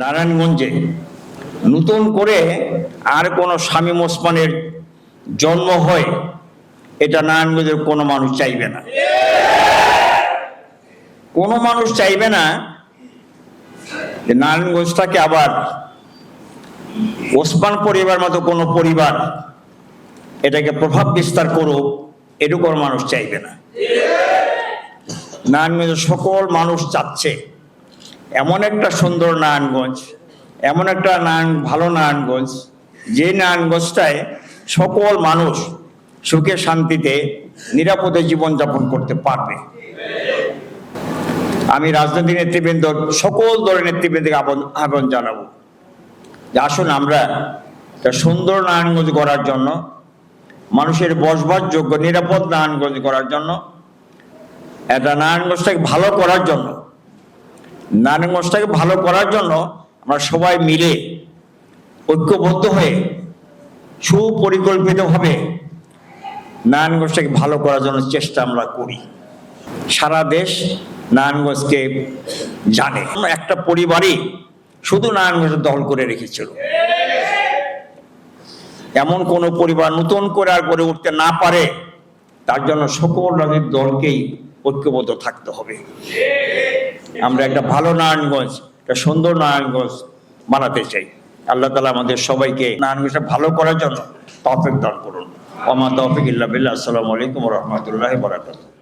নারায়ণগঞ্জে। নতুন করে আর কোনো শামীম ওসমানের জন্ম হয়, এটা নারায়ণগঞ্জের কোনো মানুষ চাইবে না। কোনো মানুষ চাইবে না যে নারায়ণগঞ্জটাকে আবার ওসমান পরিবার মতো কোনো পরিবার এটাকে প্রভাব বিস্তার করুক এটুকু মানুষ চাইবে না। নারায়ণগঞ্জের সকল মানুষ চাচ্ছে। এমন একটা সুন্দর নারায়ণগঞ্জ, এমন একটা নারায়ণ, ভালো নারায়ণগঞ্জ, যে নারায়ণগঞ্জটায় সকল মানুষ সুখে শান্তিতে, নিরাপদে জীবনযাপন করতে পারবে। আমি রাজনৈতিক নেতৃবৃন্দ, সকল দলের নেতৃবৃন্দকে আহ্বান- জানাব যে আসুন আমরা সুন্দর নারায়ণগঞ্জ করার জন্য, মানুষের বসবাস যোগ্য, নিরাপদ নারায়ণগঞ্জ করার জন্য, একটা নারায়ণগঞ্জটাকে ভালো করার জন্য নারায়ণগঞ্জটাকে ভালো করার জন্য আমরা সবাই মিলে ঐক্যবদ্ধ হয়ে সুপরিকল্পিতভাবে নারায়ণগঞ্জটাকে ভালো করার জন্য চেষ্টা আমরা করি। সারা দেশ নারায়ণগঞ্জকে জানে। একটা পরিবারই শুধু নারায়ণগঞ্জ দখল করে রেখেছিল। এমন কোন পরিবার নতুন করে আর গড়ে উঠতে না পারে, তার জন্য সকল রাজনৈতিক দলকেই ঐক্যবদ্ধ থাকতে হবে। আমরা একটা ভালো নারায়ণগঞ্জ, একটা সুন্দর নারায়ণগঞ্জ বানাতে চাই। আল্লাহ তালা আমাদের সবাইকে নারায়ণগঞ্জটা ভালো করার জন্য তফেক দান করুন। ওমা তফিক ইল্লা বিল্লাহ। আসসালামু আলাইকুম রহমতুল্লাহ বরাকাতুহ।